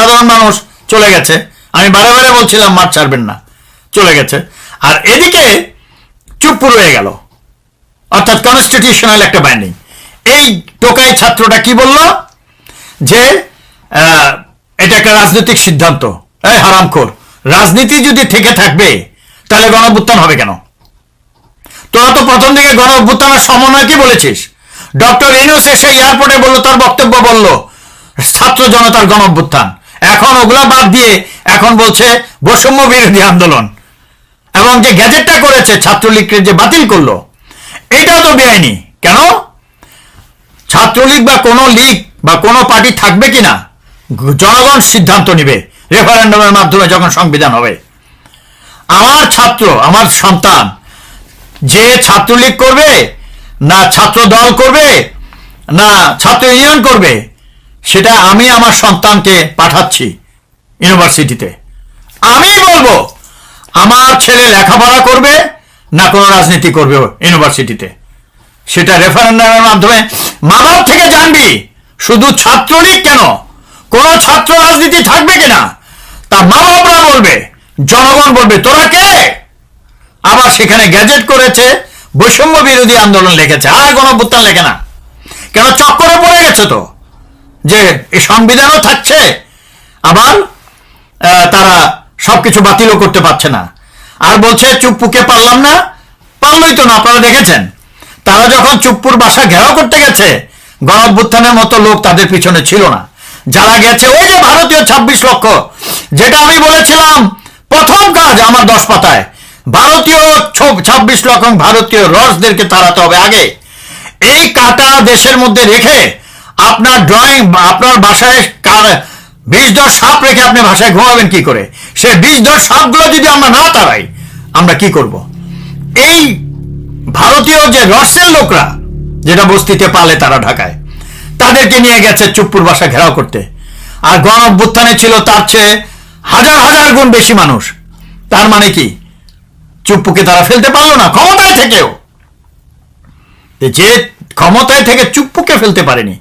সাধারণ মানুষ চলে গেছে। আমি বারে বারে বলছিলাম মাঠ ছাড়বেন না। চলে গেছে। আর এদিকে চুপ রয়ে গেল। অর্থাৎ কনস্টিটিউশনাল একটা বাইন্ডিং এই টোকাই ছাত্রটা কি বলল? যে এটা একটা রাজনৈতিক সিদ্ধান্ত। এই হারামখোর, রাজনীতি যদি থেকে থাকবে, তাহলে গণভুত্থান হবে কেন? তোরা তো প্রথম দিকে গণ অভ্যুত্থানের সমন্বয় কি বলেছিস? ডক্টর ইনুস এসে এয়ারপোর্টে বলল, তার বক্তব্য বলল, ছাত্র জনতার গণ অভ্যুত্থান এখন ওগুলা বাদ দিয়ে এখন বলছে বৈষম্য বিরোধী আন্দোলন। এবং যে গ্যাজেটটা করেছে ছাত্রলীগকে যে বাতিল করল, এটাও তো বেআইনি। কেন? ছাত্রলীগ বা কোনো লীগ বা কোনো পার্টি থাকবে কিনা, জনগণ সিদ্ধান্ত নিবে। রেফারেন্ডামের মাধ্যমে যখন সংবিধান হবে। আমার ছাত্র, আমার সন্তান, যে ছাত্রলীগ করবে, না ছাত্র দল করবে, না ছাত্র ইউনিয়ন করবে সেটা আমি আমার সন্তানকে পাঠাচ্ছি ইউনিভার্সিটিতে। আমি বলব, আমার ছেলে লেখাপড়া করবে না কোনো রাজনীতি করবে ইউনিভার্সিটিতে। সেটা রেফারেন্ডামের মাধ্যমে মা বাপ থেকে জানবি, শুধু ছাত্রলীগ কেন? কোন ছাত্র রাজনীতি থাকবে কিনা? তা মা বাপরা বলবে, জনগণ বলবে, তোরা কে? আবার সেখানে গ্যাজেট করেছে, বৈষম্য বিরোধী আন্দোলন লিখেছে, আর গণভুত্থান লেখে না। কেন? চক্করে পড়ে গেছে তো। যে এই সংবিধানও থাকছে, আবার তারা সবকিছু বাতিলও করতে পারছে না। আর বলছে, চুপ্পুকে পারলাম না। পারলই তো না, আপনারা দেখেছেন। তারা যখন চুপ্পুর বাসা ঘেরাও করতে গেছে গণভ্যুত্থানের মতো লোক তাদের পিছনে ছিল না। যারা গেছে, ওই যে ভারতীয় ২৬ লক্ষ, যেটা আমি বলেছিলাম, প্রথম কাজ আমার দশ পাতায়। ভারতীয় ছাব্বিশ লক্ষ ভারতীয় রসদেরকে তাড়াতে হবে আগে। এই কাটা দেশের মধ্যে রেখে আপনার ড্রয়িং আপনার বাসায় কার- বিষ দশ সাপ রেখে আপনি ভাষায় ঘুমাবেন কি করে? সে বিষ দশ সাপগুলো যদি আমরা না তাড়াই, আমরা কি করব? এই ভারতীয় যে রসের লোকরা, যেটা বস্তিতে পালে তারা ঢাকায়, তাদেরকে নিয়ে গেছে চুপ্পুর বাসা ঘেরাও করতে। আর গণ অভ্যুত্থানে ছিল তার চেয়ে হাজার হাজার গুণ বেশি মানুষ। তার মানে কি? চুপ্পুকে তারা ফেলতে পারল না, ক্ষমতায় থেকেও। যে ক্ষমতায় থেকে চুপ্পুকে ফেলতে পারেনি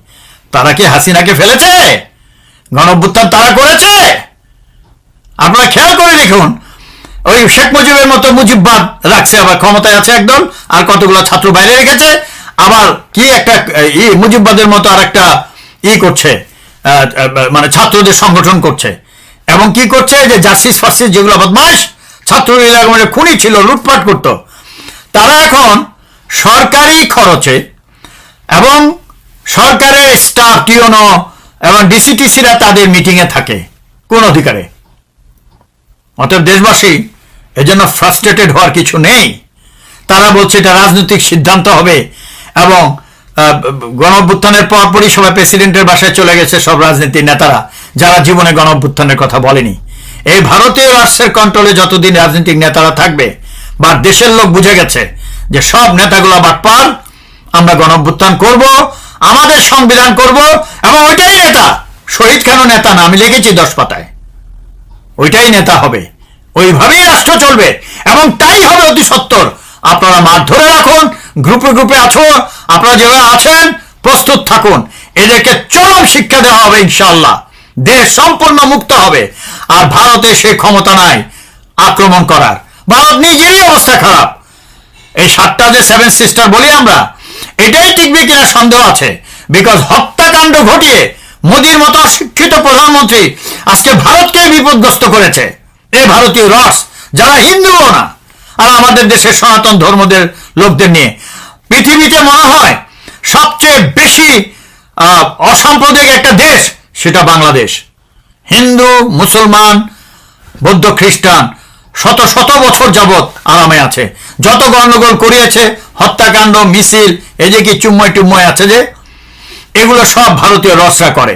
তারা কি হাসিনাকে ফেলেছে? গণভ্যুত্থান তারা করেছে? আপনারা খেয়াল করে দেখুন ওই শেখ মুজিবের মতো মুজিববাদ রাখছে, আবার ক্ষমতায় আছে একদল, আর কতগুলো ছাত্র বাইরে রেখেছে। আবার কি একটা ই মুজিববাদের মতো আর একটা ই করছে মানে ছাত্রদের সংগঠন করছে। এবং কি করছে? যে জাস্টিস ফাস্টিস যেগুলো বদমাস ছাত্র মানে খুনি ছিল, লুটপাট করত। তারা এখন সরকারি খরচে এবং সরকারের স্টাফ টিওনো এবং ডিসিটিসিরা তাদের মিটিংয়ে থাকে? কোন অধিকারে? অতএব দেশবাসী, এজন্য ফ্রাস্ট্রেটেড হওয়ার কিছু নেই। তারা বলছে এটা রাজনৈতিক সিদ্ধান্ত হবে এবং গণঅভ্যুত্থানের পরপরই সবাই প্রেসিডেন্টের বাসায় চলে গেছে সব রাজনীতির নেতারা, যারা জীবনে গণঅভ্যুত্থানের কথা বলেনি। এই ভারতীয় রাষ্ট্রের কন্ট্রোলে যতদিন রাজনৈতিক নেতারা থাকবে, বা দেশের লোক বুঝে গেছে যে সব নেতাগুলো বাটপার, আমরা গণঅভ্যুত্থান করব আমাদের সংবিধান করব এবং ওইটাই নেতা। শহীদ কেন নেতা না? আমি লিখেছি দশ পাতায়। ওইটাই নেতা হবে। ওইভাবেই রাষ্ট্র চলবে। এবং তাই হবে অতি সত্তর। আপনারা মাঠ ধরে রাখুন, গ্রুপে গ্রুপে আছো, আপনারা যেভাবে আছেন, প্রস্তুত থাকুন। এদেরকে চরম শিক্ষা দেওয়া হবে ইনশাল্লাহ দেশ সম্পূর্ণ মুক্ত হবে। আর ভারতে সে ক্ষমতা নাই আক্রমণ করার। ভারত নিজেরই অবস্থা খারাপ। এই সাতটা যে সেভেন সিস্টার বলি আমরা এটাই টিকবে কিনা সন্দেহ আছে। বিকজ হত্যাকাণ্ড ঘটিয়ে মোদির মতো অশিক্ষিত প্রধানমন্ত্রী আজকে ভারতকে বিপদগ্রস্ত করেছে। এই ভারতীয় রস, যারা হিন্দুও না, আর আমাদের দেশের সনাতন ধর্মদের লোকদের নিয়ে। পৃথিবীতে মনে হয় সবচেয়ে বেশি অসাম্প্রদায়িক একটা দেশ সেটা বাংলাদেশ। হিন্দু, মুসলমান, বৌদ্ধ, খ্রিস্টান শত শত বছর যাবৎ আরামে আছে। যত গণ্ডগোল করিয়েছে হত্যাকাণ্ড, মিছিল, এই যে কি চুম্ময় টুম্ময় আছে যে, এগুলো সব ভারতীয় রসরা করে।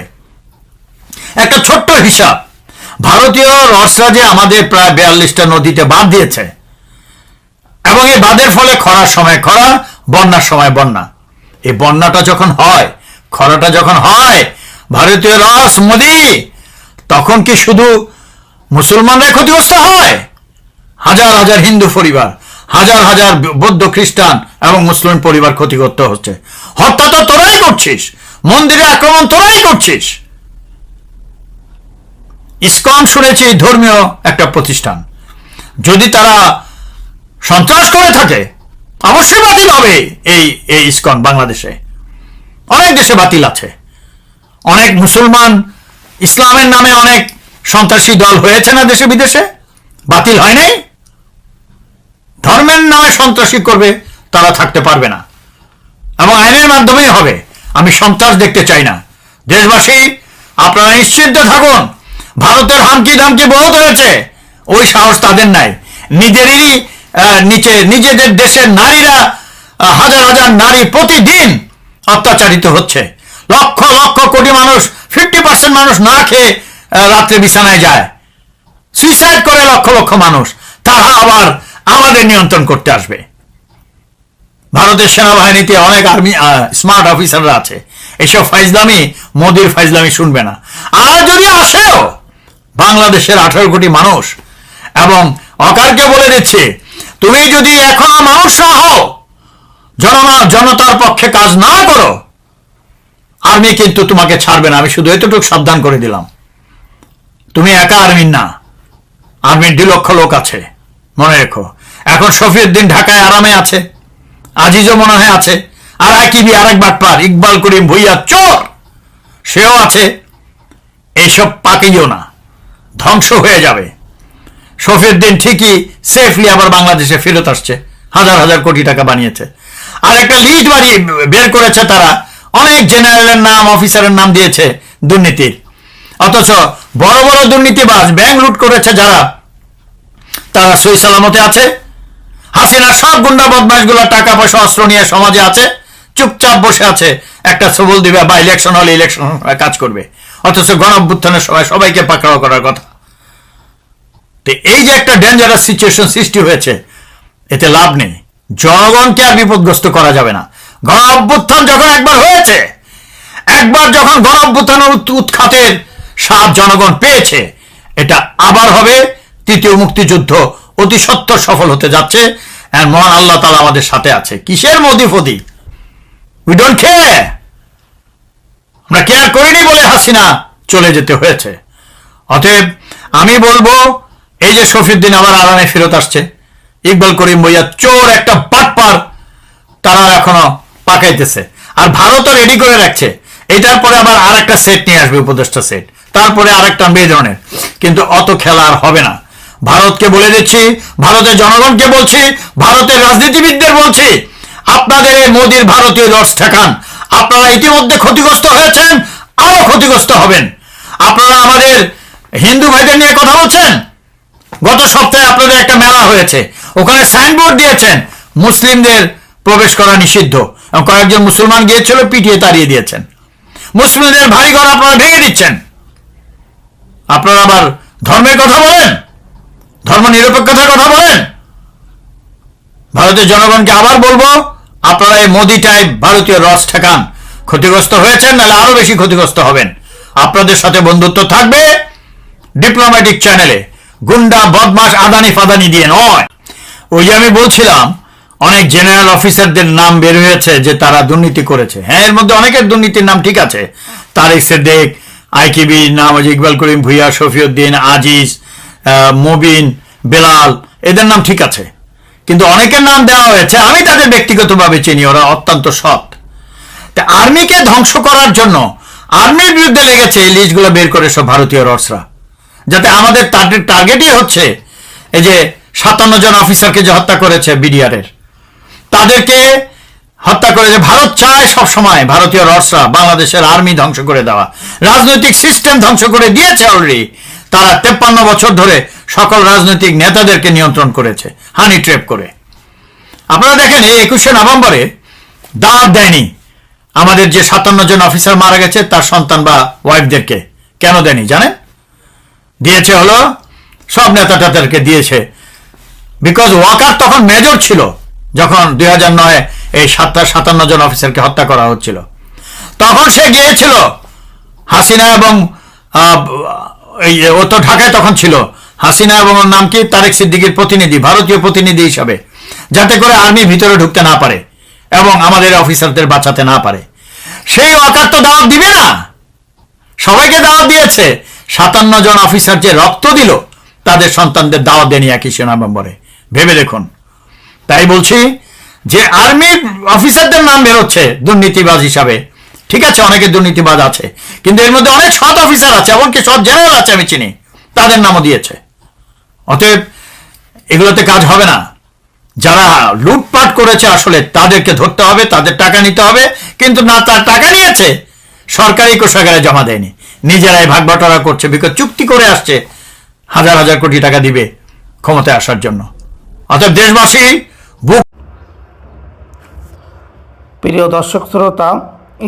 একটা ছোট্ট হিসাব, ভারতীয় রসরা যে আমাদের প্রায় বিয়াল্লিশটা নদীতে বাদ দিয়েছে, এবং এই বাঁধের ফলে খরার সময় খরা, বন্যার সময় বন্যা। এই বন্যাটা যখন হয়, খরাটা যখন হয়, ভারতীয় রস মোদি, তখন কি শুধু মুসলমানরাই ক্ষতিগ্রস্ত হয়? হাজার হাজার হিন্দু পরিবার হাজার হাজার বৌদ্ধ খ্রিস্টান এবং মুসলিম পরিবার ক্ষতিগ্রস্ত হচ্ছে। হত্যা তো তোরাই করছিস। মন্দিরে আক্রমণ তোরাই করছিস। ইসকন শুনেছি ধর্মীয় একটা প্রতিষ্ঠান। যদি তারা সন্ত্রাস করে থাকে, অবশ্যই বাতিল হবে এই এই ইসকন বাংলাদেশে। অনেক দেশে বাতিল আছে। অনেক মুসলমান ইসলামের নামে অনেক সন্ত্রাসী দল হয়েছে না দেশে বিদেশে বাতিল হয় নাই ধর্মের নামে সন্ত্রাসী করবে, তারা থাকতে পারবে না। এবং আইনের মাধ্যমেই হবে। আমি সন্ত্রাস দেখতে চাই না। দেশবাসী, আপনারা নিশ্চিন্ত থাকুন। ভারতের হামকি ধামকি বহুত হয়েছে ওই সাহস তাদের নাই। নিজেরই নিচে, নিজেদের দেশের নারীরা হাজার হাজার নারী প্রতিদিন অত্যাচারিত হচ্ছে। লক্ষ লক্ষ কোটি মানুষ ফিফটি পার্সেন্ট মানুষ না খেয়ে রাত্রে বিছানায় যায়। সুইসাইড করে লক্ষ লক্ষ মানুষ। তারা আবার আমাদের নিয়ন্ত্রণ করতে আসবে। ভারতের সেনাবাহিনীতে অনেক আর্মি স্মার্ট অফিসাররা আছে। এইসব ফাইজলামি, মোদির ফাইজলামি শুনবে না। আর যদি আসেও, বাংলাদেশের আঠারো কোটি মানুষ, এবং অকারকে বলে দিচ্ছে, তুমি যদি এখনও মানুষ না হও জননা জনতার পক্ষে কাজ না করো, আর্মি কিন্তু তোমাকে ছাড়বে না। আমি শুধু এতটুকু সাবধান করে দিলাম। তুমি একা আর্মির না। আর্মির দুই লক্ষ লোক আছে। মনে রেখো। এখন শফিউদ্দিন ঢাকায় আরামে আছে, আজিজও মনে হয় আছে, আর আকিবি আরেক বাটপার, ইকবাল করিম ভুইয়া চোর! সেও আছে এইসব পাকিও না, ধ্বংস হয়ে যাবে। শফিউদ্দিন ঠিকই সেফলি আবার বাংলাদেশে ফেরত আসছে, হাজার হাজার কোটি টাকা বানিয়েছে। আর একটা লিড বাড়িয়ে বের করেছে তারা, অনেক জেনারেলের নাম, অফিসারের নাম দিয়েছে দুর্নীতির। অথচ বড় বড় দুর্নীতিবাজ ব্যাংক লুট করেছে যারা তারা সই সালামতে আছে। হাসিনা সব গুন্ডা বদমাশগুলো টাকা পয়সা, অস্ত্র নিয়ে সমাজে আছে। চুপচাপ বসে আছে। একটা সবল দিবে বা ইলেকশন হলে ইলেকশন কাজ করবে। অথচ গণঅভ্যুত্থানের সময় সবাইকে পাকড়াও করার কথা। তো এই যে একটা ডেঞ্জারাস সিচুয়েশন সৃষ্টি হয়েছে, এতে লাভ নেই। জনগণকে আর বিপদগ্রস্ত করা যাবে না। গণ অভ্যুত্থান যখন একবার হয়েছে, একবার যখন গণ অভ্যুত্থানের উৎখাতের স্বাদ জনগণ পেয়েছে, এটা আবার হবে। তৃতীয় মুক্তিযুদ্ধ অতি সত্য সফল হতে যাচ্ছে। আর মহান আল্লাহ তালা আমাদের সাথে আছে। কিসের মোদি ফদি? উই ডোন্ট কেয়ার আমরা কেয়ার করিনি বলে হাসিনা চলে যেতে হয়েছে। অতএব আমি বলব, এই যে শফিউদ্দিন আবার আরামে ফেরত আসছে। ইকবাল করিম বইয়া চোর একটা পাটপার তারা এখনও পাকাইতেছে। আর ভারতও রেডি করে রাখছে। এটার পরে আবার আর একটা সেট নিয়ে আসবে উপদেষ্টা সেট তারপরে আর একটা আনবে কিন্তু অত খেলা আর হবে না। ভারতকে বলে দিচ্ছি, ভারতের জনগণকে বলছি, ভারতের রাজনীতিবিদদের বলছি, আপনাদের এই মোদির ভারতীয় লস ঠেকান। আপনারা ইতিমধ্যে ক্ষতিগ্রস্ত হয়েছেন, আরও ক্ষতিগ্রস্ত হবেন। আপনারা আমাদের হিন্দু ভাইদের নিয়ে কথা বলছেন? গত সপ্তাহে আপনাদের একটা মেলা হয়েছে, ওখানে সাইনবোর্ড দিয়েছেন, মুসলিমদের প্রবেশ করা নিষিদ্ধ। কয়েকজন মুসলমান গিয়েছিল, পিটিয়ে তাড়িয়ে দিয়েছেন। মুসলিমদের ভারী আপনারা ভেঙে দিচ্ছেন। আপনারা আবার ধর্মের কথা বলেন? ধর্ম নিরপেক্ষতার কথা বলেন। ভারতের জনগণকে আবার বলব, আপনারা এই মোদি টাইপ ভারতীয় রস ঠেকান। ক্ষতিগ্রস্ত হয়েছেন, নাহলে আরও বেশি ক্ষতিগ্রস্ত হবেন। আপনাদের সাথে বন্ধুত্ব থাকবে ডিপ্লোম্যাটিক চ্যানেলে গুন্ডা বদমাস আদানি ফাদানি দিয়ে নয়। ওই আমি বলছিলাম, অনেক জেনারেল অফিসারদের নাম বের হয়েছে যে তারা দুর্নীতি করেছে। হ্যাঁ এর মধ্যে অনেকের দুর্নীতির নাম ঠিক আছে। তারেক সেদ্দেক আইকিবি নাম ইকবাল করিম, ভুইয়া, শফিউদ্দিন, আজিজ মবিন বেলাল, এদের নাম ঠিক আছে। কিন্তু অনেকের নাম দেওয়া হয়েছে, আমি তাদের ব্যক্তিগতভাবে চিনি, ওরা অত্যন্ত সৎ। আর্মিকে ধ্বংস করার জন্য আর্মির বিরুদ্ধে লেগেছে এই লিস্টগুলো বের করে সব ভারতীয় রসরা। যাতে আমাদের তাদের টার্গেটই হচ্ছে এই যে সাতান্ন জন অফিসারকে যে হত্যা করেছে বিডিআর এর তাদেরকে হত্যা করেছে ভারত চায় সব সময় ভারতীয় রসরা বাংলাদেশের আর্মি ধ্বংস করে দেওয়া। রাজনৈতিক সিস্টেম ধ্বংস করে দিয়েছে অলরেডি তারা তেপ্পান্ন বছর ধরে সকল রাজনৈতিক নেতাদেরকে নিয়ন্ত্রণ করেছে, হানি ট্রেপ করে। আপনারা দেখেন, এই একুশে নভেম্বরে দাওয়াত দেয়নি আমাদের যে সাতান্ন জন অফিসার মারা গেছে, তার সন্তান বা ওয়াইফদেরকে। কেন দেয়নি, জানেন? দিয়েছে হলো, সব নেতা টেতাদেরকে দিয়েছে। বিকজ ওয়াকার তখন মেজর ছিল, যখন দুই হাজার নয় এই সাতটা, সাতান্ন জন অফিসারকে হত্যা করা হচ্ছিল। তখন সে গিয়েছিল, হাসিনা এবং এই ও তো ঢাকায় তখন ছিল হাসিনা এবং ওর নাম কি? তারেক সিদ্দিকির প্রতিনিধি, ভারতীয় প্রতিনিধি হিসাবে। যাতে করে আর্মি ভিতরে ঢুকতে না পারে এবং আমাদের অফিসারদের বাঁচাতে না পারে। সেই ওয়াকার তো দাওয়াত দিবে না? সবাইকে দাওয়াত দিয়েছে। সাতান্ন জন অফিসার যে রক্ত দিল, তাদের সন্তানদের দাওয়াত দেনি একুশে নভেম্বরে ভেবে দেখুন। তাই বলছি যে আর্মির অফিসারদের নাম বেরোচ্ছে দুর্নীতিবাজ হিসাবে। ঠিক আছে, অনেকে দুর্নীতিবাজ আছে, কিন্তু এর মধ্যে অনেক সৎ অফিসার আছে, এমনকি সৎ জেনারেল আছে, আমি চিনি। তাদের নামও দিয়েছে। অতএব এগুলোতে কাজ হবে না। যারা লুটপাট করেছে আসলে তাদেরকে ধরতে হবে, তাদের টাকা নিতে হবে, কিন্তু না, তার টাকা নিয়েছে, সরকারি কোষাগারে জমা দেয়নি। নিজেরাই ভাগ বাটোয়ারা করছে বিকজ চুক্তি করে আসছে, হাজার হাজার কোটি টাকা দিবে ক্ষমতায় আসার জন্য। অতএব দেশবাসী, বুক প্রিয় দর্শক শ্রোতা,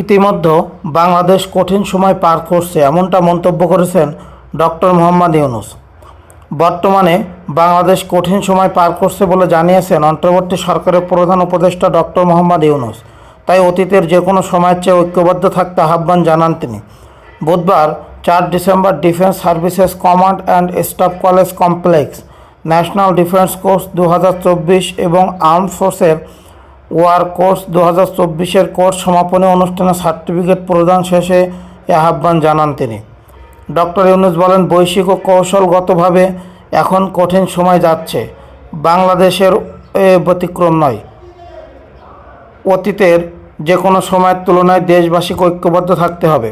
ইতিমধ্যে বাংলাদেশ কঠিন সময় পার করছে, এমনটা মন্তব্য করেছেন ডক্টর মোহাম্মদ ইউনুস। বর্তমানে বাংলাদেশ কঠিন সময় পার করছে বলে জানিয়েছেন অন্তর্বর্তী সরকারের প্রধান উপদেষ্টা ডক্টর মোহাম্মদ ইউনুস। তাই অতীতের যে কোনো সময়ের চেয়ে ঐক্যবদ্ধ থাকতে আহ্বান জানান তিনি। বুধবার, চার December defence services command and staff college complex, national defence course দু হাজার চব্বিশ এবং আর্মড ফোর্সের ওয়ার কোর্স দু হাজার কোর্স সমাপনী অনুষ্ঠানে সার্টিফিকেট প্রদান শেষে এ আহ্বান জানান তিনি। ডক্টর ইউনুস বলেন, বৈশ্বিক ও কৌশলগতভাবে এখন কঠিন সময় যাচ্ছে। বাংলাদেশের ব্যতিক্রম নয়। অতীতের যে কোনো সময়ের তুলনায় দেশবাসীকে ঐক্যবদ্ধ থাকতে হবে।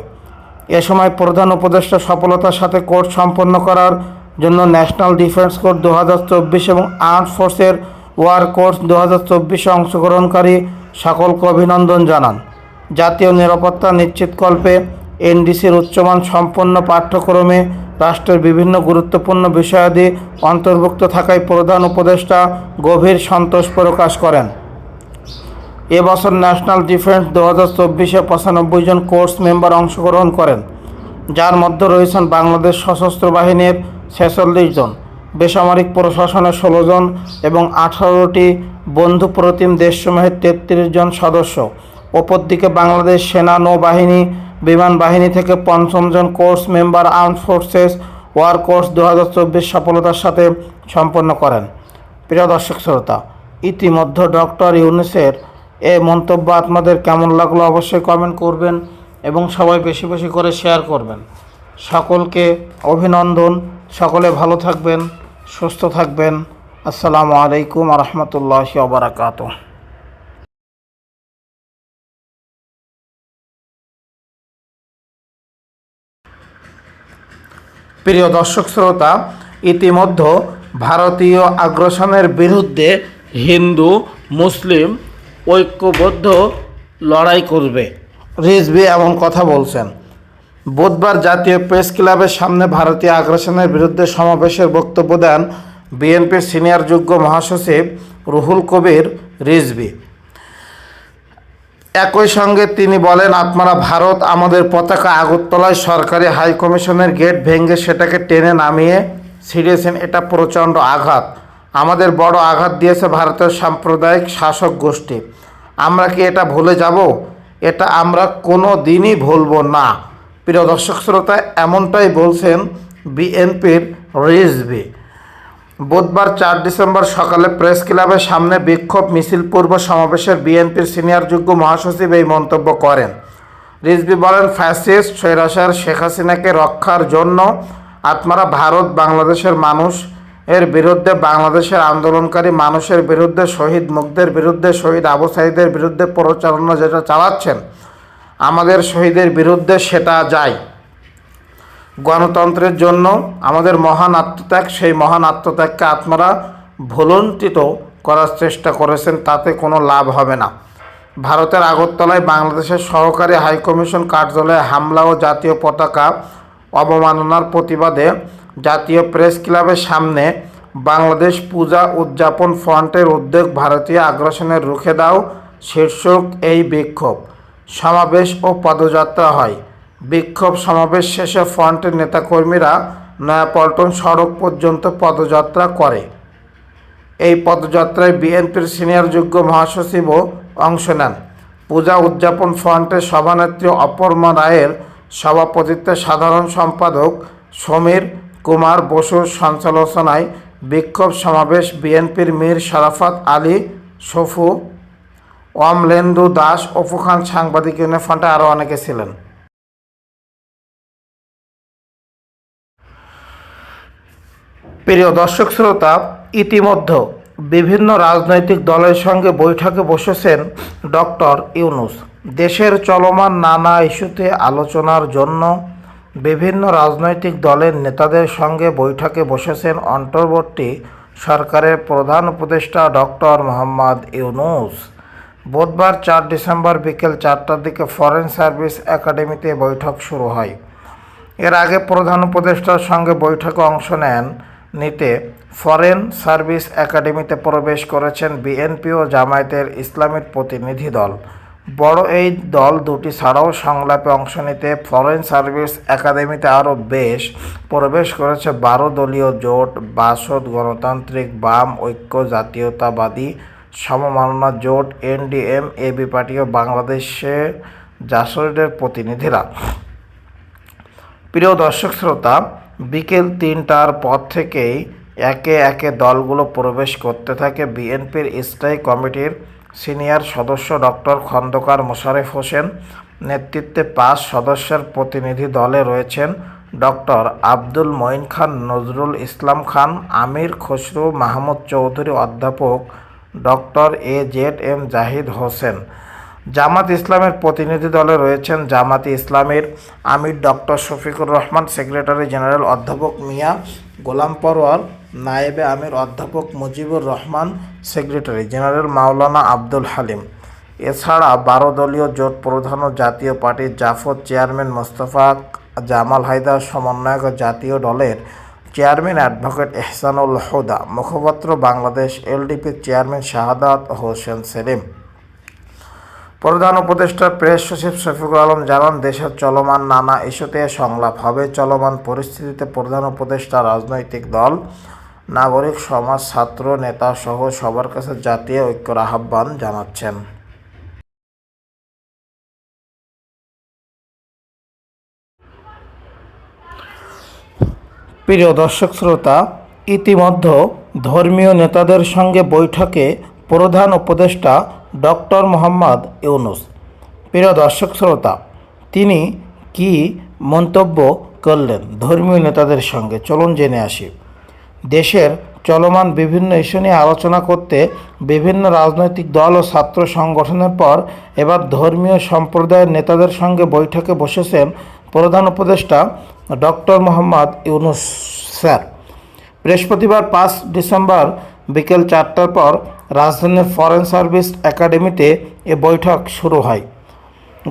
এ সময় প্রধান উপদেষ্টা সফলতার সাথে কোর্স সম্পন্ন করার জন্য ন্যাশনাল ডিফেন্স কোর্স দু হাজার চব্বিশ এবং আর্মড ফোর্সের ওয়ার কোর্স দু হাজার চব্বিশে অংশগ্রহণকারী সকলকে অভিনন্দন জানান। জাতীয় নিরাপত্তা নিশ্চিতকল্পে এনডিসির উচ্চমান সম্পন্ন পাঠ্যক্রমে রাষ্ট্রের বিভিন্ন গুরুত্বপূর্ণ বিষয়াদি অন্তর্ভুক্ত থাকায় প্রধান উপদেষ্টা গভীর সন্তোষ প্রকাশ করেন। এবছর ন্যাশনাল ডিফেন্স দু হাজার চব্বিশে পঁচানব্বই জন কোর্স মেম্বার অংশগ্রহণ করেন, যার মধ্যে রয়েছেন বাংলাদেশ সশস্ত্র বাহিনীর ছেচল্লিশ জন, বেসামরিক প্রশাসনের ষোলো জন এবং আঠারোটি বন্ধু প্রতিম দেশসমূহের তেত্রিশ জন সদস্য। অপরদিকে বাংলাদেশ সেনা নৌবাহিনী বিমান বাহিনী থেকে পঞ্চম জন course member armed forces war course দু হাজার চব্বিশ সফলতার সাথে সম্পন্ন করেন। প্রিয় দর্শক শ্রোতা, ইতিমধ্যে ডক্টর ইউনিসের এ মন্তব্য আপনাদের কেমন লাগল অবশ্যই কমেন্ট করবেন এবং সবাই বেশি বেশি করে শেয়ার করবেন। সকলকে অভিনন্দন, সকলে ভালো থাকবেন, সুস্থ থাকবেন। আসসালামু আলাইকুম রহমতুল্লাহ বারাকাতুহ। প্রিয় দর্শক শ্রোতা, ইতিমধ্যে ভারতীয় আগ্রাসনের বিরুদ্ধে হিন্দু, মুসলিম ঐক্যবদ্ধ লড়াই করবে, রিজভি এমন কথা বলছেন। বুধবার জাতীয় প্রেস ক্লাবের সামনে ভারতীয় আগ্রাসনের বিরুদ্ধে সমাবেশের বক্তব্য দেন বিএনপির সিনিয়র যোগ্য মহাসচিব রুহুল কবির রিজভি। একই সঙ্গে তিনি বলেন, আপনারা ভারত আমাদের পতাকা আগরতলায় সরকারি হাই কমিশনের গেট ভেঙে সেটাকে টেনে নামিয়ে ছিঁড়েছেন। এটা প্রচণ্ড আঘাত। আমাদের বড় আঘাত দিয়েছে ভারতের সাম্প্রদায়িক শাসক গোষ্ঠী। আমরা কি এটা ভুলে যাব? এটা আমরা কোনো দিনই ভুলব না। প্রিয় দর্শক শ্রোতা, এমনটাই বলছেন বিএনপির রিজভি। বুধবার চার ডিসেম্বর সকালে প্রেস ক্লাবের সামনে বিক্ষোভ মিছিল পূর্ব সমাবেশের বিএনপির সিনিয়র যোগ্য মহাসচিব এই মন্তব্য করেন। রিজবি বলেন, ফ্যাসিস্ট সৈরাসার শেখ হাসিনাকে রক্ষার জন্য আপনারা ভারত বাংলাদেশের মানুষ। এর বিরুদ্ধে বাংলাদেশের আন্দোলনকারী মানুষের বিরুদ্ধে, শহীদ মুখদের বিরুদ্ধে, শহীদ আবু বিরুদ্ধে প্রচারণা যেটা চালাচ্ছেন, আমাদের শহীদের বিরুদ্ধে সেটা যায়। গণতন্ত্রের জন্য আমাদের মহান আত্মত্যাগ, সেই মহান আত্মত্যাগকে আপনারা ভুলন্টিত করার চেষ্টা করেছেন, তাতে কোনো লাভ হবে না। ভারতের আগরতলায় বাংলাদেশের সহকারী হাইকমিশন কার্যালয়ে হামলা ও জাতীয় পতাকা অবমাননার প্রতিবাদে জাতীয় প্রেস ক্লাবের সামনে বাংলাদেশ পূজা উদযাপন ফ্রন্টের উদ্যোগ ভারতীয় আগ্রাসনের রুখে দাও, শীর্ষক এই বিক্ষোভ। সমাবেশ ও পদযাত্রা হয়। বিক্ষোভ সমাবেশ শেষে ফ্রন্টের নেতাকর্মীরা নয়াপল্টন সড়ক পর্যন্ত পদযাত্রা করে। এই পদযাত্রায় বিএনপির সিনিয়র যোগ্য মহাসচিবও অংশ নেন। পূজা উদযাপন ফ্রন্টের সভানেত্রী অপর্মা রায়ের সভাপতিত্বে সাধারণ সম্পাদক সমীর কুমার বসুর সঞ্চালনায় বিক্ষোভ সমাবেশ বিএনপির মীর শরাফত আলী সফু অমলেন্দু দাস অফু খান সাংবাদিক ইউনিফ্রন্টে আরও অনেকে ছিলেন। প্রিয় দর্শক শ্রোতা, ইতিমধ্যে বিভিন্ন রাজনৈতিক দলের সঙ্গে বৈঠকে বসেছেন ডক্টর ইউনুস। দেশের চলমান নানা ইস্যুতে আলোচনার জন্য বিভিন্ন রাজনৈতিক দলের নেতাদের সঙ্গে বৈঠকে বসেছেন অন্তর্বর্তী সরকারের প্রধান উপদেষ্টা ডক্টর মোহাম্মদ ইউনুস। বুধবার চার ডিসেম্বর বিকেল চারটার দিকে ফরেন সার্ভিস একাডেমিতে বৈঠক শুরু হয়। এর আগে প্রধান উপদেষ্টার সঙ্গে বৈঠকে অংশ নেন নিতে ফরেন সার্ভিস একাডেমিতে প্রবেশ করেছেন বিএনপি ও জামায়াতের ইসলামের প্রতিনিধি দল। বড় এই দল দুটি ছাড়াও সংলাপে অংশ নিতে ফরেন সার্ভিস একাডেমিতে আরও বেশ প্রবেশ করেছে বারো দলীয় জোট, বাসদ, গণতান্ত্রিক, বাম, ঐক্য, জাতীয়তাবাদী, সমমাননা জোট, এনডিএম এবি পার্টি ও বাংলাদেশে জাসদের প্রতিনিধিরা। প্রিয় দর্শক, শ্রোতা বিকেল তিনটার পর থেকেই একে একে দলগুলো প্রবেশ করতে থাকে। বিএনপির স্থায়ী কমিটির সিনিয়র সদস্য ডক্টর খন্দকার মোশারেফ হোসেন নেতৃত্বে পাঁচ সদস্যের প্রতিনিধি দলে রয়েছেন ডক্টর আব্দুল মঈন খান, নজরুল ইসলাম খান, আমির খসরু, মাহমুদ চৌধুরী অধ্যাপক doctor A Z M Zahid Hossain. Jamaat ইসলামের প্রতিনিধি দলে রয়েছেন জামাতি ইসলামের আমির doctor Shafiqur Rahman, secretary general অধ্যাপক মিয়া গোলাম পরওয়ার নায়েবে আমির অধ্যাপক মুজিবুর রহমান, সেক্রেটারি জেনারেল মাওলানা আব্দুল হালিম। এছাড়া বারো দলীয় জোট প্রধান ও জাতীয় পার্টির জাফর চেয়ারম্যান মোস্তফা জামাল হায়দার সমন্বয়ক জাতীয় দলের চেয়ারম্যান অ্যাডভোকেট এহসানুল হুদা। মুখপাত্র বাংলাদেশ এলডিপির চেয়ারম্যান শাহাদাত হোসেন সেলিম। প্রধান উপদেষ্টা প্রেস সচিব শফিকুল আলম জানান, দেশের চলমান নানা ইস্যুতে সংলাপ হবে। চলমান পরিস্থিতিতে প্রধান উপদেষ্টা রাজনৈতিক দল, নাগরিক, সমাজ, ছাত্র, নেতা সহ সবার কাছে জাতীয় ঐক্যর আহ্বান জানাচ্ছেন। প্রিয় দর্শক শ্রোতা, ইতিমধ্যে ধর্মীয় নেতাদের সঙ্গে বৈঠকে প্রধান উপদেষ্টা ডক্টর মোহাম্মদ ইউনুস। প্রিয় দর্শক শ্রোতা, তিনি কি মন্তব্য করলেন ধর্মীয় নেতাদের সঙ্গে? চলুন জেনে আসি। দেশের চলমান বিভিন্ন ইস্যু নিয়ে আলোচনা করতে বিভিন্ন রাজনৈতিক দল ও ছাত্র সংগঠনের পর এবার ধর্মীয় সম্প্রদায়ের নেতাদের সঙ্গে বৈঠকে বসেছেন প্রধান উপদেষ্টা ডক্টর মোহাম্মদ ইউনুস স্যার। বৃহস্পতিবার পাঁচ ডিসেম্বর বিকেল চারটার পর রাজধানীর ফরেন সার্ভিস একাডেমিতে এ বৈঠক শুরু হয়।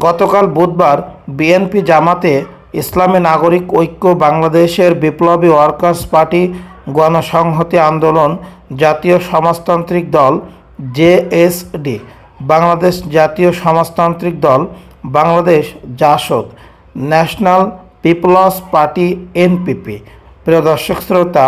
গতকাল বুধবার বিএনপি জামাতে ইসলামী নাগরিক ঐক্য বাংলাদেশের বিপ্লবী ওয়ার্কার্স পার্টি গণসংহতি আন্দোলন জাতীয় সমাজতান্ত্রিক দল জেএসডি বাংলাদেশ জাতীয় সমাজতান্ত্রিক দল Bangladesh Jasad, National People's Party NPP প্রিয় দর্শক শ্রোতা